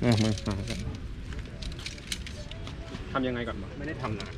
เออมันหายไปทำยังไงก่อนวะไม่ได้ทำนะ